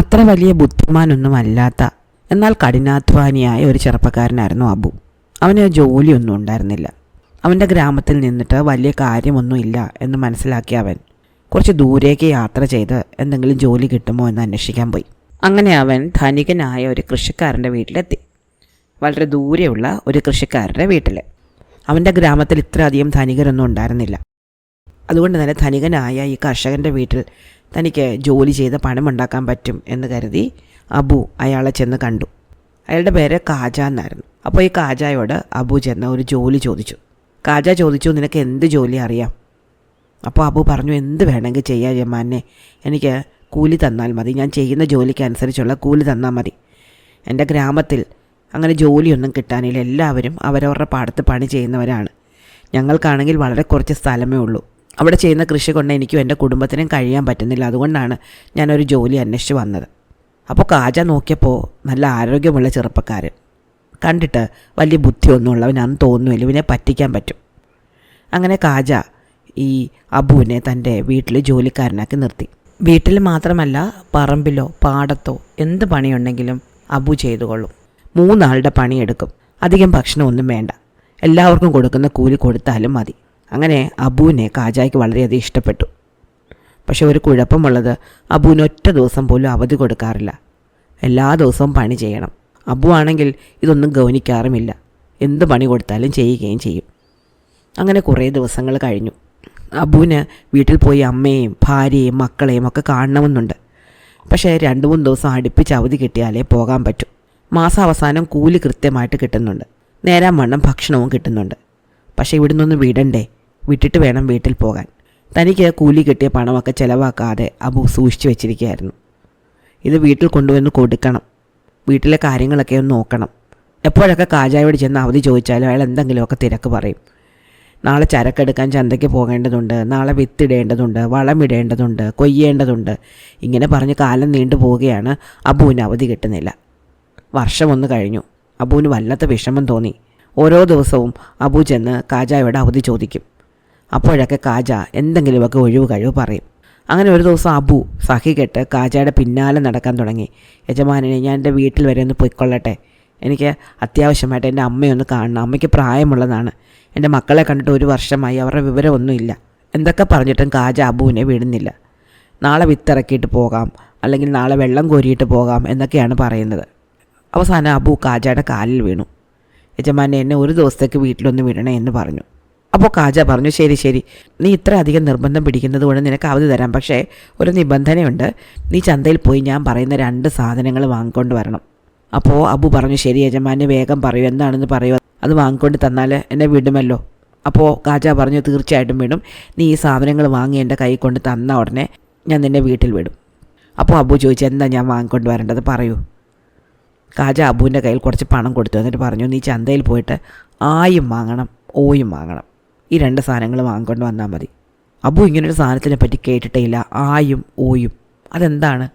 അത്ര വലിയ ബുദ്ധിമാനൊന്നും അല്ലാത്ത എന്നാൽ കഠിനാധ്വാനിയായ ഒരു ചെറുപ്പക്കാരനായിരുന്നു അബു. അവന് ജോലിയൊന്നും ഉണ്ടായിരുന്നില്ല. അവന്റെ ഗ്രാമത്തിൽ നിന്നിട്ട് വലിയ കാര്യമൊന്നുമില്ല എന്ന് മനസ്സിലാക്കിയ അവൻ കുറച്ച് ദൂരേക്ക് യാത്ര ചെയ്ത് എന്തെങ്കിലും ജോലി കിട്ടുമോ എന്ന് അന്വേഷിക്കാൻ പോയി. അങ്ങനെ അവൻ ധനികനായ ഒരു കൃഷിക്കാരന്റെ വീട്ടിലെത്തി. വളരെ ദൂരെയുള്ള ഒരു കൃഷിക്കാരന്റെ വീട്ടിൽ അവന്റെ ഗ്രാമത്തിൽ ഇത്രയധികം ധനികരൊന്നും ഉണ്ടായിരുന്നില്ല. അതുകൊണ്ട് തന്നെ ധനികനായ ഈ കർഷകന്റെ വീട്ടിൽ തനിക്ക് ജോലി ചെയ്ത് പണമുണ്ടാക്കാൻ പറ്റും എന്ന് കരുതി അബു അയാളെ ചെന്ന് കണ്ടു. അയാളുടെ പേര് കാജ എന്നായിരുന്നു. അപ്പോൾ ഈ കാജായോട് അബു ചെന്ന് ഒരു ജോലി ചോദിച്ചു. കാജ ചോദിച്ചു നിനക്ക് എന്ത് ജോലി അറിയാം? അപ്പോൾ അബു പറഞ്ഞു എന്ത് വേണമെങ്കിൽ ചെയ്യാം ജമാനെ എനിക്ക് കൂലി തന്നാൽ മതി. ഞാൻ ചെയ്യുന്ന ജോലിക്കനുസരിച്ചുള്ള കൂലി തന്നാൽ മതി. എന്റെ ഗ്രാമത്തിൽ അങ്ങനെ ജോലിയൊന്നും കിട്ടാനില്ല. എല്ലാവരും അവരവരുടെ പാടത്ത് പണി ചെയ്യുന്നവരാണ്. ഞങ്ങൾക്കാണെങ്കിൽ വളരെ കുറച്ച് സ്ഥലമേ ഉള്ളൂ. അവിടെ ചെയ്യുന്ന കൃഷി കൊണ്ട് എനിക്കും എന്റെ കുടുംബത്തിനും കഴിയാൻ പറ്റുന്നില്ല. അതുകൊണ്ടാണ് ഞാനൊരു ജോലി അന്വേഷിച്ച് വന്നത്. അപ്പോൾ കാജ നോക്കിയപ്പോൾ നല്ല ആരോഗ്യമുള്ള ചെറുപ്പക്കാരൻ. കണ്ടിട്ട് വലിയ ബുദ്ധിയൊന്നും ഉള്ളവനാണെന്ന് തോന്നുന്നില്ല ഇവനെ പറ്റിക്കാൻ പറ്റും. അങ്ങനെ കാജ ഈ അബുവിനെ തന്റെ വീട്ടിൽ ജോലിക്കാരനാക്കി നിർത്തി. വീട്ടിൽ മാത്രമല്ല പറമ്പിലോ പാടത്തോ എന്ത് പണിയുണ്ടെങ്കിലും അബു ചെയ്തുകൊള്ളും. മൂന്നാളുടെ പണിയെടുക്കും. അധികം ഭക്ഷണമൊന്നും വേണ്ട. എല്ലാവർക്കും കൊടുക്കുന്ന കൂലി കൊടുത്താലും മതി. അങ്ങനെ അബുവിനെ കാജായ്ക്ക് വളരെയധികം ഇഷ്ടപ്പെട്ടു. പക്ഷെ ഒരു കുഴപ്പമുള്ളത് അബുവിന് ഒറ്റ ദിവസം പോലും അവധി കൊടുക്കാറില്ല. എല്ലാ ദിവസവും പണി ചെയ്യണം. അബു ആണെങ്കിൽ ഇതൊന്നും ഗൗനിക്കാറുമില്ല. എന്ത് പണി കൊടുത്താലും ചെയ്യുകയും ചെയ്യും. അങ്ങനെ കുറേ ദിവസങ്ങൾ കഴിഞ്ഞു. അബുവിന് വീട്ടിൽ പോയി അമ്മയെയും ഭാര്യയെയും മക്കളെയും ഒക്കെ കാണണമെന്നുണ്ട്. പക്ഷേ രണ്ട് മൂന്ന് ദിവസം അടുപ്പിച്ച് അവധി കിട്ടിയാലേ പോകാൻ പറ്റും. മാസാവസാനം കൂലി കൃത്യമായിട്ട് കിട്ടുന്നുണ്ട്. നേരാം വണ്ണം ഭക്ഷണവും കിട്ടുന്നുണ്ട്. പക്ഷേ ഇവിടുന്നൊന്ന് വിടണ്ടേ? വിട്ടിട്ട് വേണം വീട്ടിൽ പോകാൻ. തനിക്ക് കൂലി കിട്ടിയ പണമൊക്കെ ചിലവാക്കാതെ അബു സൂക്ഷിച്ചു വെച്ചിരിക്കുകയായിരുന്നു. ഇത് വീട്ടിൽ കൊണ്ടുവന്ന് കൊടുക്കണം. വീട്ടിലെ കാര്യങ്ങളൊക്കെ ഒന്ന് നോക്കണം. എപ്പോഴൊക്കെ കാജായോട് ചെന്ന് അവധി ചോദിച്ചാലും അയാൾ എന്തെങ്കിലുമൊക്കെ തിരക്ക് പറയും. നാളെ ചരക്കെടുക്കാൻ ചന്തയ്ക്ക് പോകേണ്ടതുണ്ട് നാളെ വിത്തിടേണ്ടതുണ്ട് വളമിടേണ്ടതുണ്ട് കൊയ്യേണ്ടതുണ്ട്. ഇങ്ങനെ പറഞ്ഞ് കാലം നീണ്ടു പോവുകയാണ് അബുവിന് അവധി കിട്ടുന്നില്ല. വർഷമൊന്ന് കഴിഞ്ഞു. അബുവിന് വല്ലാത്ത വിഷമം തോന്നി. ഓരോ ദിവസവും അബു ചെന്ന് കാജായോട് അവധി ചോദിക്കും. അപ്പോഴൊക്കെ കാജ എന്തെങ്കിലുമൊക്കെ ഒഴിവ് കഴിവ് പറയും. അങ്ങനെ ഒരു ദിവസം അബു സഖി കെട്ട് കാജയുടെ പിന്നാലെ നടക്കാൻ തുടങ്ങി. യജമാനനെ ഞാൻ എന്റെ വീട്ടിൽ വരെ ഒന്ന് പൊയ്ക്കൊള്ളട്ടെ. എനിക്ക് അത്യാവശ്യമായിട്ട് എന്റെ അമ്മയൊന്ന് കാണണം. അമ്മയ്ക്ക് പ്രായമുള്ളതാണ്. എന്റെ മക്കളെ കണ്ടിട്ട് ഒരു വർഷമായി അവരുടെ വിവരമൊന്നുമില്ല. എന്തൊക്കെ പറഞ്ഞിട്ടും കാജ അബുവിനെ വിടുന്നില്ല. നാളെ വിത്തിറക്കിയിട്ട് പോകാം. അല്ലെങ്കിൽ നാളെ വെള്ളം കോരിയിട്ട് പോകാം എന്നൊക്കെയാണ് പറയുന്നത്. അവസാനം അബു കാജയുടെ കാലിൽ വീണു. യജമാനെ എന്നെ ഒരു ദിവസത്തേക്ക് വീട്ടിലൊന്ന് വിടണേ എന്ന് പറഞ്ഞു. അപ്പോൾ കാജ പറഞ്ഞു ശരി ശരി. നീ ഇത്ര അധികം നിർബന്ധം പിടിക്കുന്നത് കൊണ്ട് നിനക്ക് അവധി തരാം. പക്ഷേ ഒരു നിബന്ധനയുണ്ട്. നീ ചന്തയിൽ പോയി ഞാൻ പറയുന്ന രണ്ട് സാധനങ്ങൾ വാങ്ങിക്കൊണ്ട് വരണം. അപ്പോൾ അബു പറഞ്ഞു ശരി യജമാനെ വേഗം പറയൂ. എന്താണെന്ന് പറയൂ. അത് വാങ്ങിക്കൊണ്ട് തന്നാൽ എന്നെ വിടുമല്ലോ. അപ്പോൾ കാജ പറഞ്ഞു തീർച്ചയായിട്ടും വിടും. നീ ഈ സാധനങ്ങൾ വാങ്ങി എന്റെ കൈ കൊണ്ട് തന്ന ഉടനെ ഞാൻ നിന്നെ വീട്ടിൽ വിടും. അപ്പോൾ അബു ചോദിച്ചു എന്താ ഞാൻ വാങ്ങിക്കൊണ്ട് വരേണ്ടത്? പറയൂ. കാജ അബുവിന്റെ കയ്യിൽ കുറച്ച് പണം കൊടുത്തു. എന്നിട്ട് പറഞ്ഞു നീ ചന്തയിൽ പോയിട്ട് ആയും വാങ്ങണം ഓയും വാങ്ങണം. ഈ രണ്ട് സാധനങ്ങൾ വാങ്ങിക്കൊണ്ട് വന്നാൽ മതി. അബു ഇങ്ങനൊരു സാധനത്തിനെ പറ്റി കേട്ടിട്ടേ ഇല്ല ആയും ഓയും അതെന്താണ്?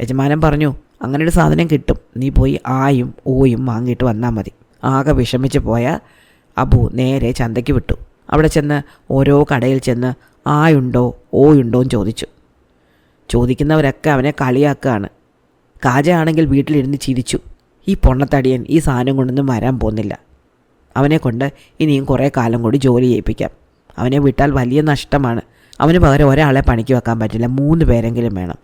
യജമാനൻ പറഞ്ഞു അങ്ങനെ ഒരു സാധനം കിട്ടും. നീ പോയി ആയും ഓയും വാങ്ങിയിട്ട് വന്നാൽ മതി. ആകെ വിഷമിച്ച് പോയ അബു നേരെ ചന്തയ്ക്ക് വിട്ടു. അവിടെ ചെന്ന് ഓരോ കടയിൽ ചെന്ന് ആയുണ്ടോ ഓയുണ്ടോ എന്ന് ചോദിച്ചു. ചോദിക്കുന്നവരൊക്കെ അവനെ കളിയാക്കുകയാണ്. കാജ ആണെങ്കിൽ വീട്ടിലിരുന്ന് ചിരിച്ചു. ഈ പൊണ്ണത്തടിയൻ ഈ സാധനം കൊണ്ടൊന്നും വരാൻ പോകുന്നില്ല. അവനെ കൊണ്ട് ഇനിയും കുറേ കാലം കൂടി ജോലി ചെയ്യിപ്പിക്കാം. അവനെ വിട്ടാൽ വലിയ നഷ്ടമാണ്. അവന് പകരം ഒരാളെ പണിക്ക് വെക്കാൻ പറ്റില്ല. മൂന്ന് പേരെങ്കിലും വേണം.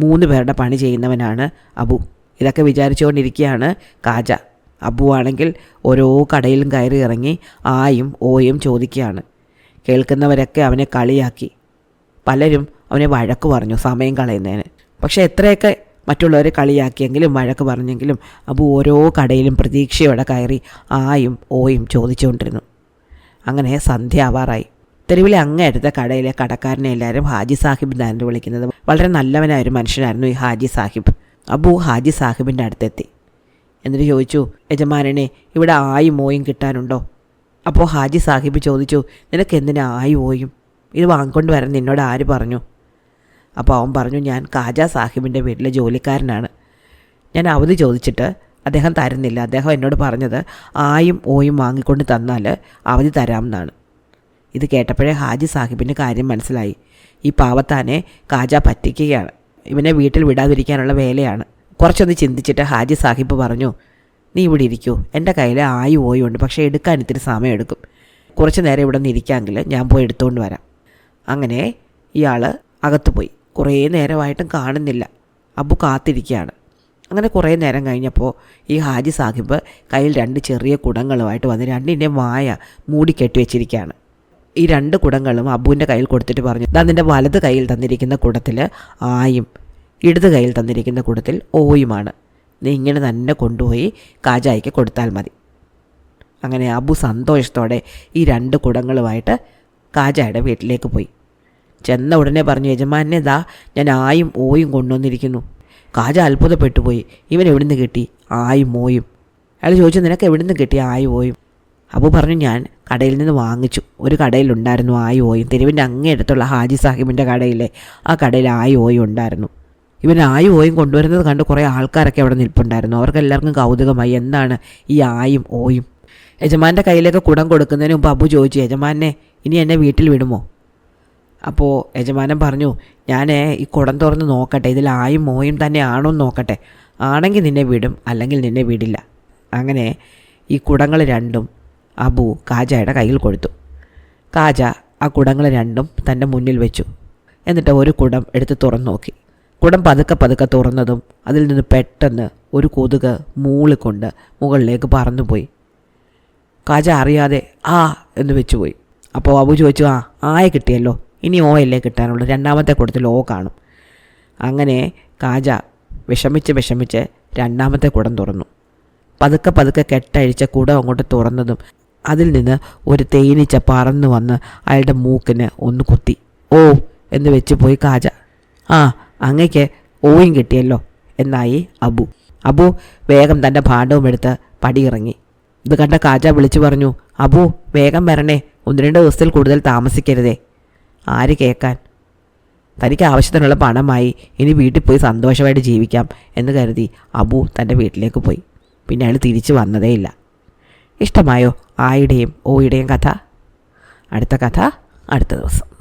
മൂന്ന് പേരുടെ പണി ചെയ്യുന്നവനാണ് അബു. ഇതൊക്കെ വിചാരിച്ചുകൊണ്ടിരിക്കുകയാണ് കാജ അബു ആണെങ്കിൽ ഓരോ കടയിലും കയറി ഇറങ്ങി ആയും ഓയും ചോദിക്കുകയാണ്. കേൾക്കുന്നവരൊക്കെ അവനെ കളിയാക്കി. പലരും അവനെ വഴക്ക് പറഞ്ഞു സമയം കളയുന്നതിന്. പക്ഷേ എത്രയൊക്കെ മറ്റുള്ളവരെ കളിയാക്കിയെങ്കിലും വഴക്ക് പറഞ്ഞെങ്കിലും അബു ഓരോ കടയിലും പ്രതീക്ഷയോടെ കയറി ആയും ഓയും ചോദിച്ചുകൊണ്ടിരുന്നു. അങ്ങനെ സന്ധ്യ ആവാറായി. തെരുവിലെ അങ്ങേയടുത്ത കടയിലെ കടക്കാരനെ എല്ലാവരും ഹാജി സാഹിബ് എന്നാണ് വിളിക്കുന്നത്. വളരെ നല്ലവനായ ഒരു മനുഷ്യനായിരുന്നു ഈ ഹാജി സാഹിബ്. അബു ഹാജി സാഹിബിന്റെ അടുത്തെത്തി. എന്നിട്ട് ചോദിച്ചു യജമാനനെ ഇവിടെ ആയും ഓയും കിട്ടാനുണ്ടോ? അപ്പോൾ ഹാജി സാഹിബ് ചോദിച്ചു നിനക്ക് എന്തിനാ ആയും ഓയും? ഇത് വാങ്ങിക്കൊണ്ട് വരാൻ നിന്നോട് ആര് പറഞ്ഞു? അപ്പോൾ അവൻ പറഞ്ഞു ഞാൻ കാജ സാഹിബിന്റെ വീട്ടിലെ ജോലിക്കാരനാണ്. ഞാൻ അവധി ചോദിച്ചിട്ട് അദ്ദേഹം തരുന്നില്ല. അദ്ദേഹം എന്നോട് പറഞ്ഞത് ആയും ഓയും വാങ്ങിക്കൊണ്ട് തന്നാൽ അവധി തരാമെന്നാണ്. ഇത് കേട്ടപ്പോഴേ ഹാജി സാഹിബിന്റെ കാര്യം മനസ്സിലായി. ഈ പാവത്താനെ കാജ പറ്റിക്കുകയാണ്. ഇവനെ വീട്ടിൽ വിടാതിരിക്കാനുള്ള വേലയാണ്. കുറച്ചൊന്ന് ചിന്തിച്ചിട്ട് ഹാജി സാഹിബ് പറഞ്ഞു നീ ഇവിടെ ഇരിക്കൂ. എന്റെ കയ്യിൽ ആയി ഉണ്ട്. പക്ഷേ എടുക്കാൻ ഇത്തിരി സമയമെടുക്കും. കുറച്ച് നേരം ഇവിടെ നിന്ന് ഇരിക്കാമെങ്കിൽ ഞാൻ പോയി എടുത്തുകൊണ്ട് വരാം. അങ്ങനെ ഇയാൾ അകത്ത് പോയി കുറേ നേരമായിട്ടും കാണുന്നില്ല. അബു കാത്തിരിക്കുകയാണ്. അങ്ങനെ കുറേ നേരം കഴിഞ്ഞപ്പോൾ ഈ ഹാജി സാഹിബ് കയ്യിൽ രണ്ട് ചെറിയ കുടങ്ങളുമായിട്ട് വന്ന് രണ്ടിന്റെ വായ മൂടിക്കെട്ടി വെച്ചിരിക്കുകയാണ്. ഈ രണ്ട് കുടങ്ങളും അബുവിന്റെ കയ്യിൽ കൊടുത്തിട്ട് പറഞ്ഞു ദാ നിന്റെ വലത് കയ്യിൽ തന്നിരിക്കുന്ന കുടത്തിൽ ആയും ഇടത് കയ്യിൽ തന്നിരിക്കുന്ന കുടത്തിൽ ഓയുമാണ്. നീ ഇങ്ങനെ തന്നെ കൊണ്ടുപോയി കാജായിക്ക് കൊടുത്താൽ മതി. അങ്ങനെ അബു സന്തോഷത്തോടെ ഈ രണ്ട് കുടങ്ങളുമായിട്ട് കാജായുടെ വീട്ടിലേക്ക് പോയി. ചെന്ന ഉടനെ പറഞ്ഞു യജമാനെ ദാ ഞാൻ ആയും ഓയും കൊണ്ടുവന്നിരിക്കുന്നു. കാജ അത്ഭുതപ്പെട്ടു പോയി ഇവൻ എവിടുന്ന് കിട്ടി? ആയും ഓയും. അയാൾ ചോദിച്ചു നിനക്ക് എവിടുന്ന് കിട്ടി ആയും ഓയും? അപ്പോൾ പറഞ്ഞു ഞാൻ കടയിൽ നിന്ന് വാങ്ങിച്ചു. ഒരു കടയിലുണ്ടായിരുന്നു ആയി ഓയും. തെരുവിന്റെ അങ്ങേയടുത്തുള്ള ഹാജി സാഹിബിന്റെ കടയിലെ ആ കടയിൽ ആയി ഓയും ഉണ്ടായിരുന്നു. ഇവൻ ആയി ഓയും കൊണ്ടുവരുന്നത് കണ്ട് കുറേ ആൾക്കാരൊക്കെ അവിടെ നിൽപ്പുണ്ടായിരുന്നു. അവർക്ക് എല്ലാവർക്കും കൗതുകമായി എന്താണ് ഈ ആയും ഓയും? യജമാന്റെ കയ്യിലേക്ക് കുടം കൊടുക്കുന്നതിന് മുമ്പ് അബു ചോദിച്ചു യജമാനെ ഇനി എന്നെ വീട്ടിൽ വിടുമോ? അപ്പോൾ യജമാനൻ പറഞ്ഞു ഞാൻ ഈ കുടം തുറന്ന് നോക്കട്ടെ. ഇതിൽ ആയും മോയും തന്നെ ആണോ എന്ന് നോക്കട്ടെ. ആണെങ്കിൽ നിന്നെ വിടും അല്ലെങ്കിൽ നിന്നെ വിടില്ല. അങ്ങനെ ഈ കുടങ്ങൾ രണ്ടും അബു കാജയുടെ കയ്യിൽ കൊടുത്തു. കാജ ആ കുടങ്ങൾ രണ്ടും തന്റെ മുന്നിൽ വെച്ചു. എന്നിട്ട് ഒരു കുടം എടുത്ത് തുറന്നു നോക്കി. കുടം പതുക്കെ പതുക്കെ തുറന്നതും അതിൽ നിന്ന് പെട്ടെന്ന് ഒരു കൊതുക് മൂളിക്കൊണ്ട് മുകളിലേക്ക് പറന്നുപോയി. കാജ അറിയാതെ ആ എന്ന് വെച്ചുപോയി. അപ്പോൾ അബു ചോദിച്ചു ആ ആയ കിട്ടിയല്ലോ. ഇനി ഓ അല്ലേ കിട്ടാനുള്ളൂ. രണ്ടാമത്തെ കുടത്തിൽ ഓ കാണും. അങ്ങനെ കാജ വിഷമിച്ച് വിഷമിച്ച് രണ്ടാമത്തെ കുടം തുറന്നു. പതുക്കെ പതുക്കെ കെട്ടഴിച്ച കുടം അങ്ങോട്ട് തുറന്നതും അതിൽ നിന്ന് ഒരു തേനീച്ച പറന്നു വന്ന് അയാളുടെ മൂക്കിന് ഒന്ന് കുത്തി. ഓ എന്ന് വെച്ച് പോയി കാജ. ആ അങ്ങയ്ക്ക് ഓയും കിട്ടിയല്ലോ എന്നായി അബു. അബു വേഗം തന്റെ ഭാണ്ഡവും എടുത്ത് പടിയിറങ്ങി. ഇത് കണ്ട കാജ വിളിച്ചു പറഞ്ഞു അബു വേഗം വരണേ. ഒന്ന് രണ്ട് ദിവസത്തിൽ കൂടുതൽ താമസിക്കരുതേ. ആര് കേൾക്കാൻ? തനിക്ക് ആവശ്യത്തിനുള്ള പണമായി ഇനി വീട്ടിൽ പോയി സന്തോഷമായിട്ട് ജീവിക്കാം എന്ന് കരുതി അബു തന്റെ വീട്ടിലേക്ക് പോയി. പിന്നെ അയാൾ തിരിച്ചു വന്നതേയില്ല ഇഷ്ടമായോ ആയുടെയും ഓയുടെയും കഥ? അടുത്ത കഥ അടുത്ത ദിവസം.